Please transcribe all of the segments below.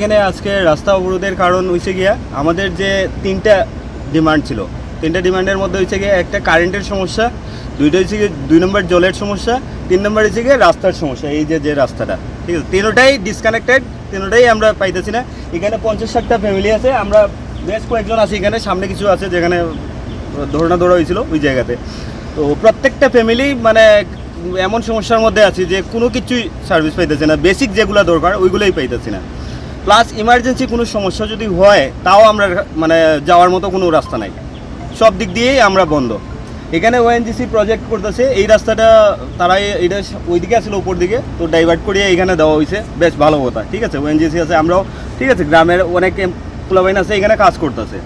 এখানে আজকে রাস্তা অবরোধের কারণ হয়েছে গিয়া আমাদের যে তিনটা ডিমান্ড ছিল। তিনটা ডিমান্ডের মধ্যে হয়েছে গিয়ে একটা কারেন্টের সমস্যা, দুইটা হচ্ছে গিয়ে দুই নম্বর জলের সমস্যা, তিন নম্বর হচ্ছে গিয়ে রাস্তার সমস্যা, এই যে যে রাস্তাটা। ঠিক আছে? তিনোটাই ডিসকানেক্টেড তিনোটাই আমরা পাইতেছি না। এখানে পঞ্চাশ ষাটটা ফ্যামিলি আছে, আমরা বেশ কয়েকজন আছি এখানে, সামনে কিছু আছে যেখানে ধরনা ধরা হয়েছিল ওই জায়গাতে। তো প্রত্যেকটা ফ্যামিলি মানে এমন সমস্যার মধ্যে আছি যে কোনো কিছুই সার্ভিস পাইতেছে না। বেসিক যেগুলো দরকার, ওইগুলোই পাইতেছি না। প্লাস ইমার্জেন্সি কোনো সমস্যা যদি হয়, তাও আমরা মানে যাওয়ার মতো কোনো রাস্তা নাই। সব দিক দিয়েই আমরা বন্ধ। এখানে ওএনজিসি প্রজেক্ট করতেছে, এই রাস্তাটা তারা এটা ওইদিকে আসলে উপর দিকে, তো ডাইভার্ট করিয়ে এখানে দেওয়া হয়েছে। বেশ ভালো কথা, ঠিক আছে? ওএনজিসি আছে, আমরাও, ঠিক আছে? গ্রামের অনেক পোলাবাইন আছে, এখানে কাজ করতেছে।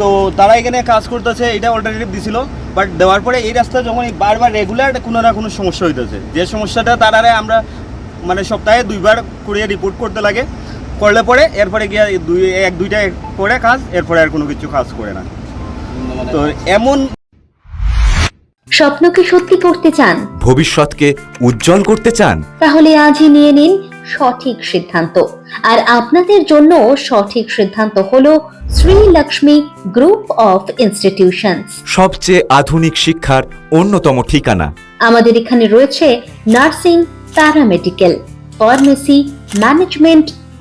তো তারা এখানে কাজ করতেছে, এটা অল্টারনেটিভ দিছিল বাট দেওয়ার পরে এই রাস্তা যখন বারবার রেগুলার কোনো না কোনো সমস্যা হইতেছে। যে সমস্যাটা তারারে আমরা মানে সপ্তাহে দুইবার করিয়ে রিপোর্ট করতে লাগে করলে পরে এরপরে গিয়ে দুই এক দুইটা করে কাজ এরপরে আর কোনো কিছু কাজ করে না। তো এমন স্বপ্ন কি সত্যি করতে চান? ভবিষ্যৎকে উজ্জ্বল করতে চান? তাহলে আজই নিয়ে নিন সঠিক সিদ্ধান্ত। আর আপনাদের জন্য সঠিক সিদ্ধান্ত হলো Shri Lakshmi group of institutions. সবচেয়ে আধুনিক শিক্ষার অন্যতম ঠিকানা। আমাদের এখানে রয়েছে nursing paramedical pharmacy management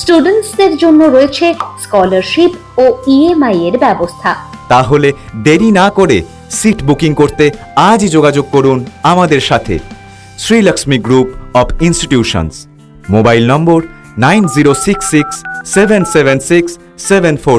স্টুডেন্টসদের জন্য রয়েছে স্কলারশিপ ও ইএমআই এর ব্যবস্থা। তাহলে দেরি না করে সিট বুকিং করতে আজই যোগাযোগ করুন আমাদের সাথে। Srilakshmi group of institutions. Mobile number nine zero six six seven seven six seven four